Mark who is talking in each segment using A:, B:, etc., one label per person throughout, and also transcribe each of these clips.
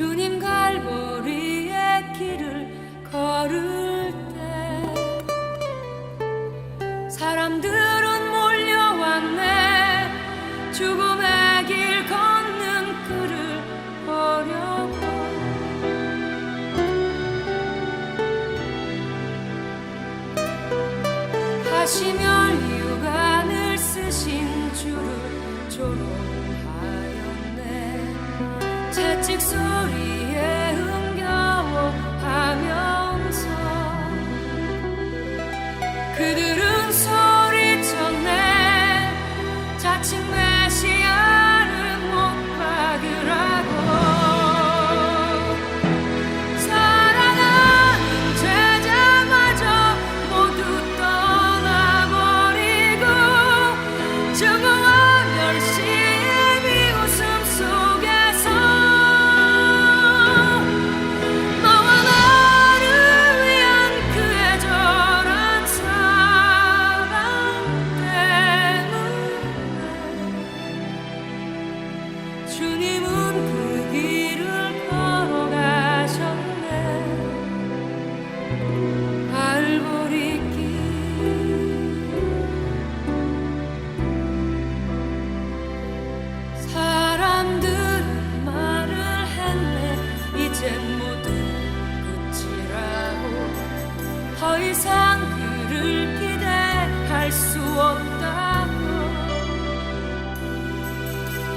A: 주님 갈보리의 길을 걸을 때 사람들은 몰려왔네. 죽음의 길 걷는 그를 보려고 하시며 채찍 소리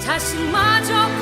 A: 자신마저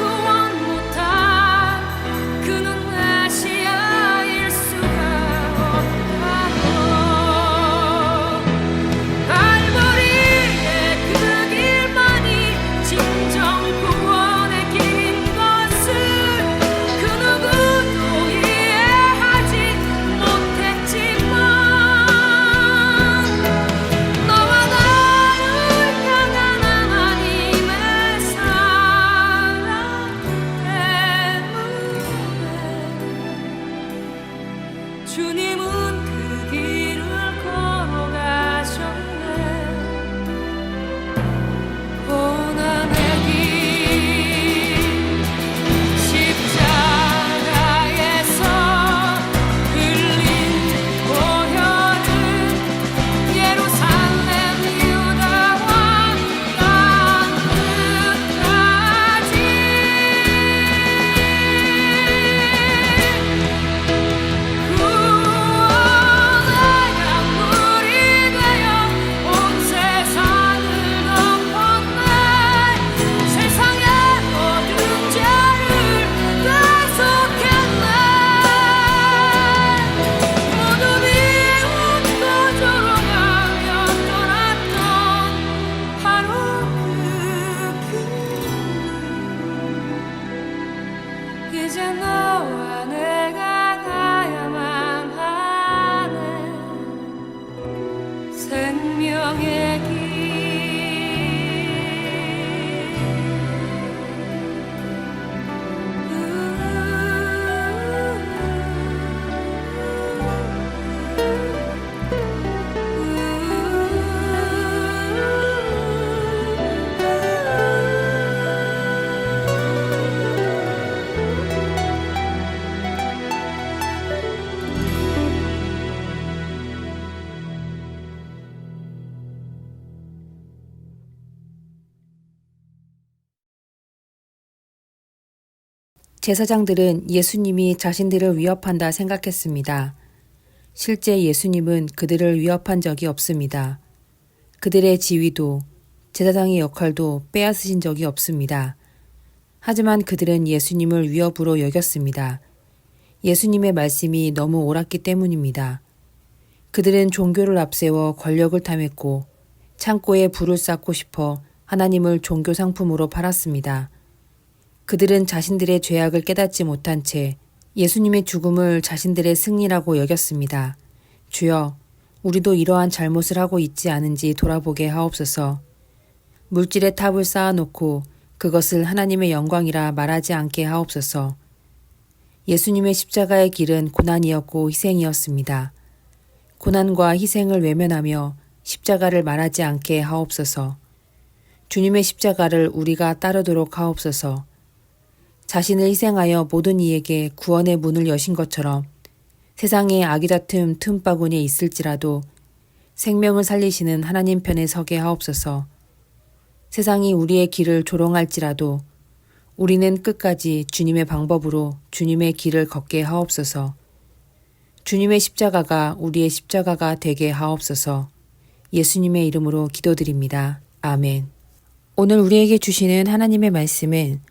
B: 제사장들은 예수님이 자신들을 위협한다 생각했습니다. 실제 예수님은 그들을 위협한 적이 없습니다. 그들의 지위도 제사장의 역할도 빼앗으신 적이 없습니다. 하지만 그들은 예수님을 위협으로 여겼습니다. 예수님의 말씀이 너무 옳았기 때문입니다. 그들은 종교를 앞세워 권력을 탐했고 창고에 불을 쌓고 싶어 하나님을 종교 상품으로 팔았습니다. 그들은 자신들의 죄악을 깨닫지 못한 채 예수님의 죽음을 자신들의 승리라고 여겼습니다. 주여, 우리도 이러한 잘못을 하고 있지 않은지 돌아보게 하옵소서. 물질의 탑을 쌓아놓고 그것을 하나님의 영광이라 말하지 않게 하옵소서. 예수님의 십자가의 길은 고난이었고 희생이었습니다. 고난과 희생을 외면하며 십자가를 말하지 않게 하옵소서. 주님의 십자가를 우리가 따르도록 하옵소서. 자신을 희생하여 모든 이에게 구원의 문을 여신 것처럼 세상에 악이 다툼 틈바구니에 있을지라도 생명을 살리시는 하나님 편에 서게 하옵소서. 세상이 우리의 길을 조롱할지라도 우리는 끝까지 주님의 방법으로 주님의 길을 걷게 하옵소서. 주님의 십자가가 우리의 십자가가 되게 하옵소서. 예수님의 이름으로 기도드립니다. 아멘. 오늘 우리에게 주시는 하나님의 말씀은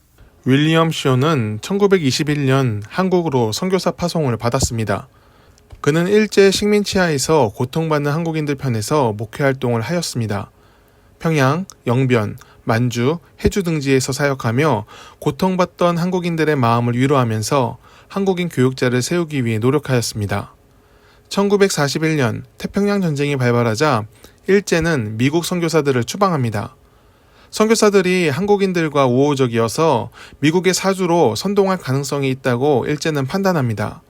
C: 윌리엄 쇼는 1921년 한국으로 선교사 파송을 받았습니다. 그는 일제 식민 치하에서 고통받는 한국인들 편에서 목회 활동을 하였습니다. 평양, 영변, 만주, 해주 등지에서 사역하며 고통받던 한국인들의 마음을 위로하면서 한국인 교육자를 세우기 위해 노력하였습니다. 1941년 태평양 전쟁이 발발하자 일제는 미국 선교사들을 추방합니다. 선교사들이 한국인들과 우호적이어서 미국의 사주로 선동할 가능성이 있다고 일제는 판단합니다.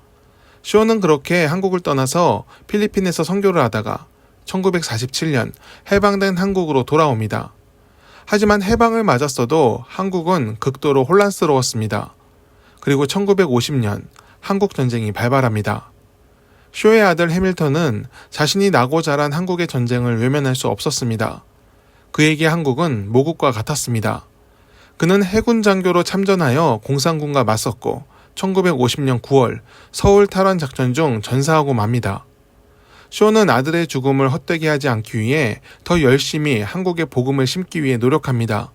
C: 쇼는 그렇게 한국을 떠나서 필리핀에서 선교를 하다가 1947년 해방된 한국으로 돌아옵니다. 하지만 해방을 맞았어도 한국은 극도로 혼란스러웠습니다. 그리고 1950년 한국 전쟁이 발발합니다. 쇼의 아들 해밀턴은 자신이 나고 자란 한국의 전쟁을 외면할 수 없었습니다. 그에게 한국은 모국과 같았습니다. 그는 해군 장교로 참전하여 공산군과 맞섰고 1950년 9월 서울 탈환 작전 중 전사하고 맙니다. 쇼는 아들의 죽음을 헛되게 하지 않기 위해 더 열심히 한국의 복음을 심기 위해 노력합니다.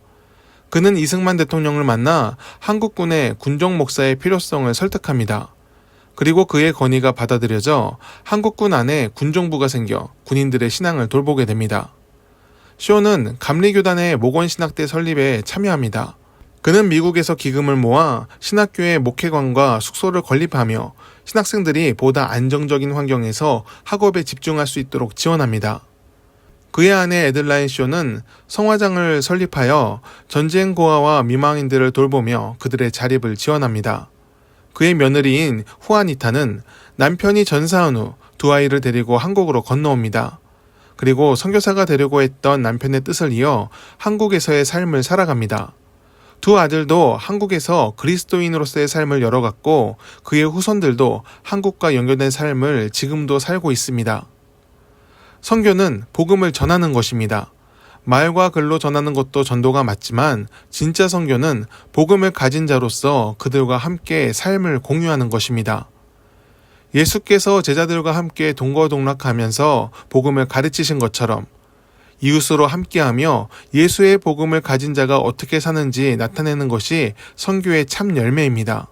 C: 그는 이승만 대통령을 만나 한국군의 군종 목사의 필요성을 설득합니다. 그리고 그의 건의가 받아들여져 한국군 안에 군종부가 생겨 군인들의 신앙을 돌보게 됩니다. 쇼는 감리교단의 목원신학대 설립에 참여합니다. 그는 미국에서 기금을 모아 신학교의 목회관과 숙소를 건립하며 신학생들이 보다 안정적인 환경에서 학업에 집중할 수 있도록 지원합니다. 그의 아내 에들라인 쇼는 성화장을 설립하여 전쟁 고아와 미망인들을 돌보며 그들의 자립을 지원합니다. 그의 며느리인 후아니타는 남편이 전사한 후 두 아이를 데리고 한국으로 건너옵니다. 그리고 선교사가 되려고 했던 남편의 뜻을 이어 한국에서의 삶을 살아갑니다. 두 아들도 한국에서 그리스도인으로서의 삶을 열어갔고 그의 후손들도 한국과 연결된 삶을 지금도 살고 있습니다. 선교는 복음을 전하는 것입니다. 말과 글로 전하는 것도 전도가 맞지만 진짜 선교는 복음을 가진 자로서 그들과 함께 삶을 공유하는 것입니다. 예수께서 제자들과 함께 동거동락하면서 복음을 가르치신 것처럼 이웃으로 함께하며 예수의 복음을 가진 자가 어떻게 사는지 나타내는 것이 선교의 참 열매입니다.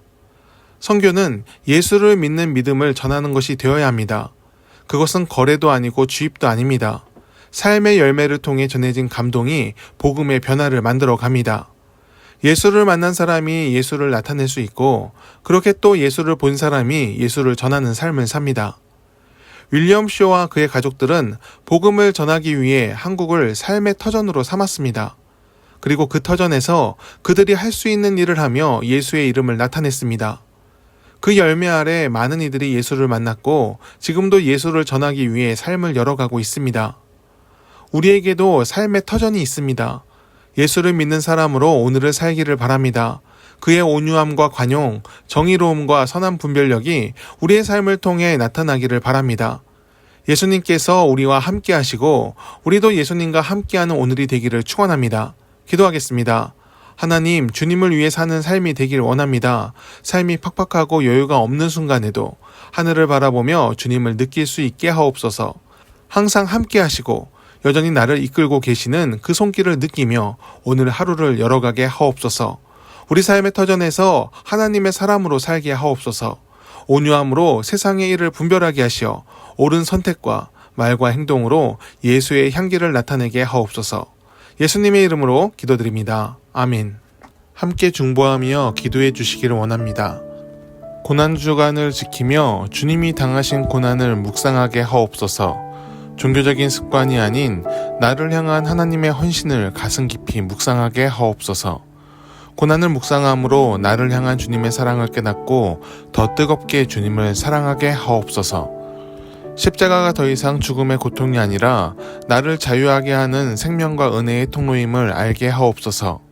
C: 선교는 예수를 믿는 믿음을 전하는 것이 되어야 합니다. 그것은 거래도 아니고 주입도 아닙니다. 삶의 열매를 통해 전해진 감동이 복음의 변화를 만들어 갑니다. 예수를 만난 사람이 예수를 나타낼 수 있고 그렇게 또 예수를 본 사람이 예수를 전하는 삶을 삽니다. 윌리엄 쇼와 그의 가족들은 복음을 전하기 위해 한국을 삶의 터전으로 삼았습니다. 그리고 그 터전에서 그들이 할 수 있는 일을 하며 예수의 이름을 나타냈습니다. 그 열매 아래 많은 이들이 예수를 만났고 지금도 예수를 전하기 위해 삶을 열어가고 있습니다. 우리에게도 삶의 터전이 있습니다. 예수를 믿는 사람으로 오늘을 살기를 바랍니다. 그의 온유함과 관용, 정의로움과 선한 분별력이 우리의 삶을 통해 나타나기를 바랍니다. 예수님께서 우리와 함께 하시고 우리도 예수님과 함께하는 오늘이 되기를 축원합니다. 기도하겠습니다. 하나님, 주님을 위해 사는 삶이 되길 원합니다. 삶이 팍팍하고 여유가 없는 순간에도 하늘을 바라보며 주님을 느낄 수 있게 하옵소서. 항상 함께 하시고 여전히 나를 이끌고 계시는 그 손길을 느끼며 오늘 하루를 열어가게 하옵소서. 우리 삶의 터전에서 하나님의 사람으로 살게 하옵소서. 온유함으로 세상의 일을 분별하게 하시어 옳은 선택과 말과 행동으로 예수의 향기를 나타내게 하옵소서. 예수님의 이름으로 기도드립니다. 아멘. 함께 중보하며 기도해 주시기를 원합니다. 고난 주간을 지키며 주님이 당하신 고난을 묵상하게 하옵소서. 종교적인 습관이 아닌 나를 향한 하나님의 헌신을 가슴 깊이 묵상하게 하옵소서. 고난을 묵상함으로 나를 향한 주님의 사랑을 깨닫고 더 뜨겁게 주님을 사랑하게 하옵소서. 십자가가 더 이상 죽음의 고통이 아니라 나를 자유하게 하는 생명과 은혜의 통로임을 알게 하옵소서.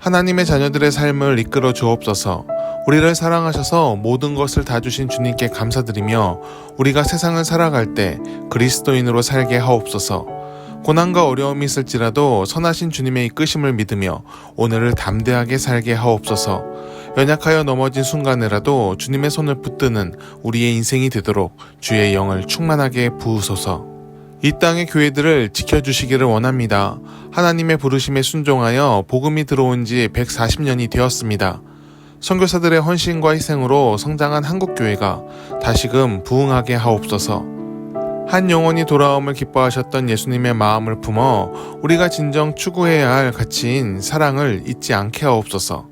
C: 하나님의 자녀들의 삶을 이끌어 주옵소서. 우리를 사랑하셔서 모든 것을 다 주신 주님께 감사드리며 우리가 세상을 살아갈 때 그리스도인으로 살게 하옵소서. 고난과 어려움이 있을지라도 선하신 주님의 이끄심을 믿으며 오늘을 담대하게 살게 하옵소서. 연약하여 넘어진 순간에라도 주님의 손을 붙드는 우리의 인생이 되도록 주의 영을 충만하게 부으소서. 이 땅의 교회들을 지켜주시기를 원합니다. 하나님의 부르심에 순종하여 복음이 들어온 지 140년이 되었습니다. 선교사들의 헌신과 희생으로 성장한 한국교회가 다시금 부흥하게 하옵소서. 한 영혼이 돌아옴을 기뻐하셨던 예수님의 마음을 품어 우리가 진정 추구해야 할 가치인 사랑을 잊지 않게 하옵소서.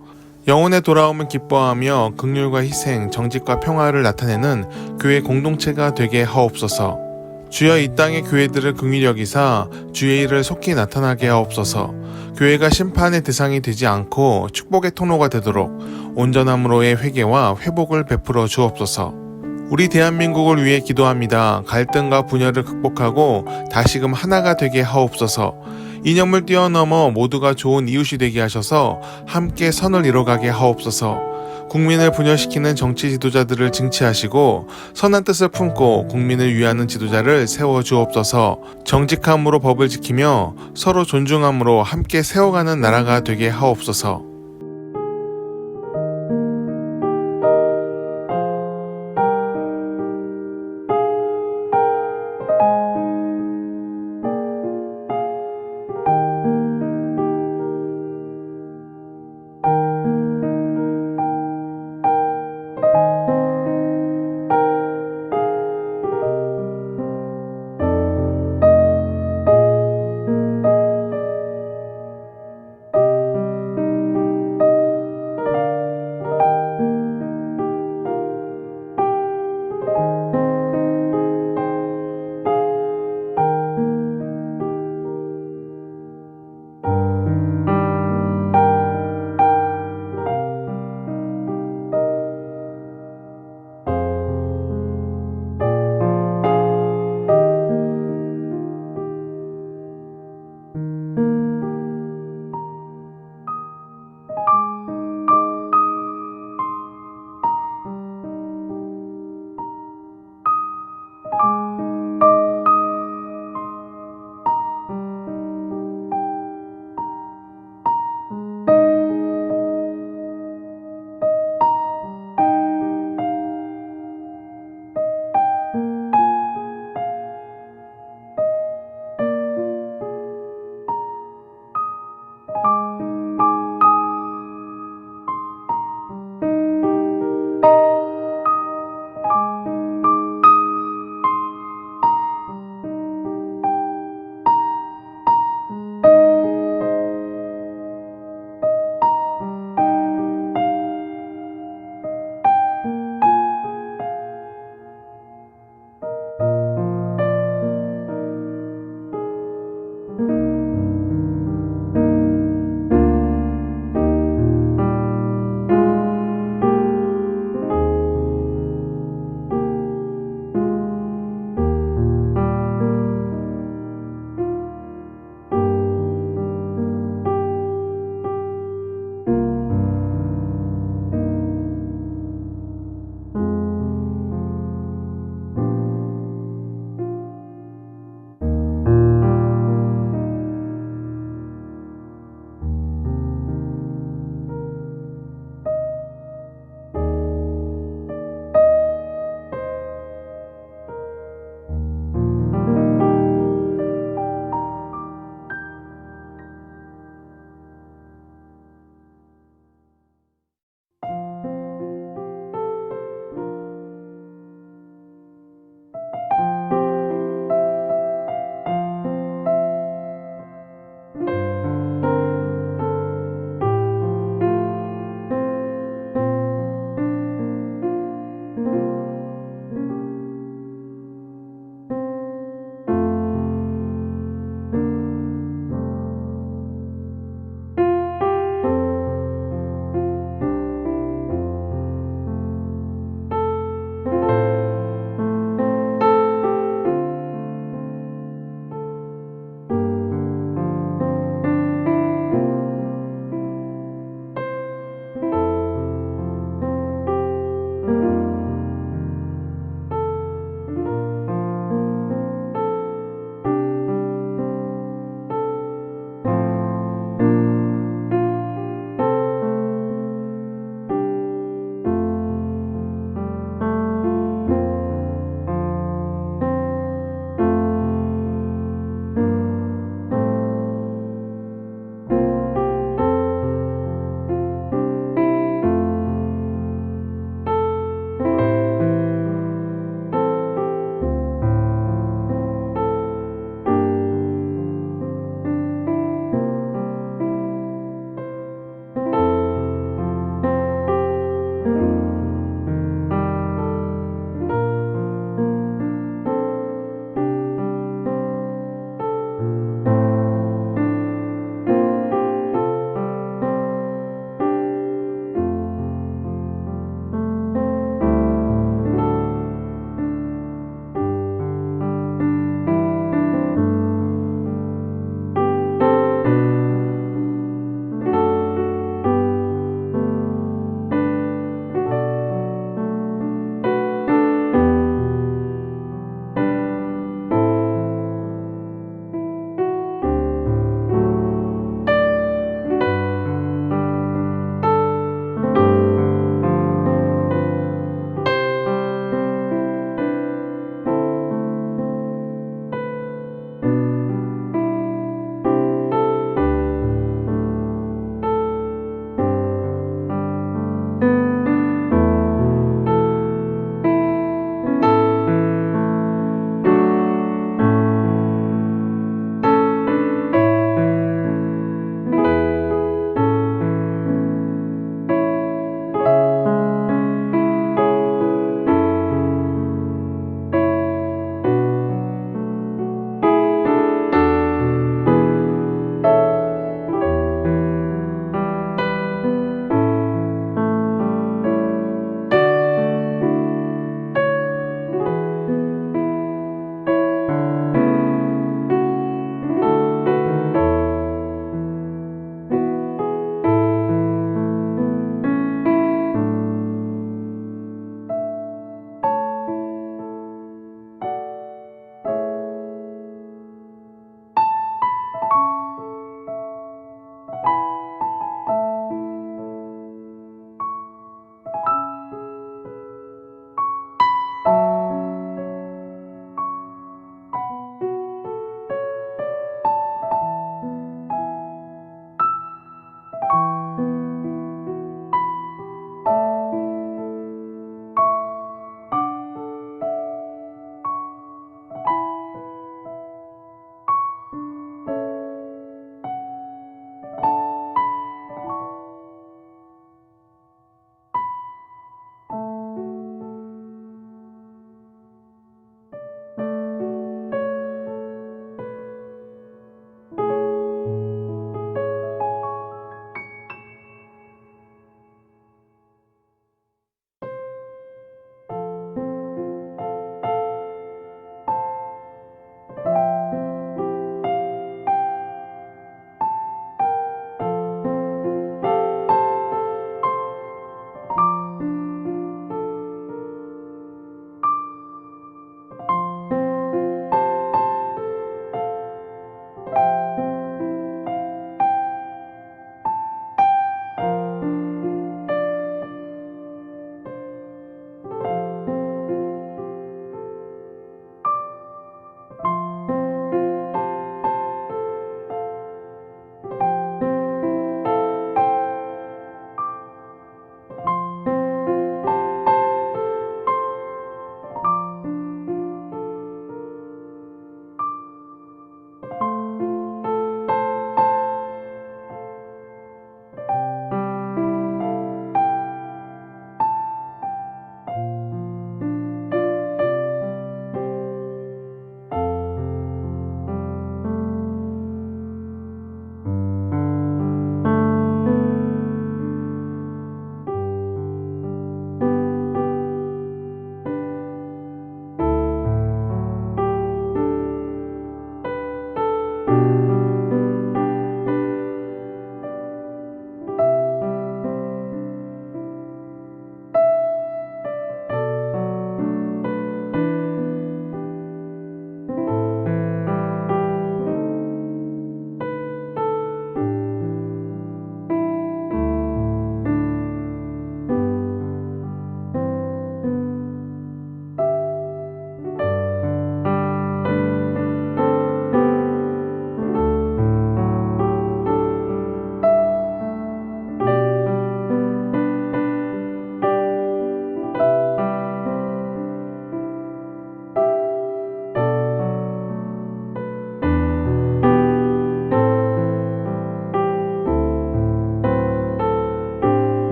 C: 영혼의 돌아옴을 기뻐하며 극률과 희생, 정직과 평화를 나타내는 교회 공동체가 되게 하옵소서. 주여 이 땅의 교회들을 긍휼히 여기사 주의 일을 속히 나타나게 하옵소서. 교회가 심판의 대상이 되지 않고 축복의 통로가 되도록 온전함으로의 회개와 회복을 베풀어 주옵소서. 우리 대한민국을 위해 기도합니다. 갈등과 분열을 극복하고 다시금 하나가 되게 하옵소서. 이념을 뛰어넘어 모두가 좋은 이웃이 되게 하셔서 함께 선을 이뤄가게 하옵소서. 국민을 분열시키는 정치 지도자들을 징치하시고 선한 뜻을 품고 국민을 위하는 지도자를 세워 주옵소서. 정직함으로 법을 지키며 서로 존중함으로 함께 세워가는 나라가 되게 하옵소서.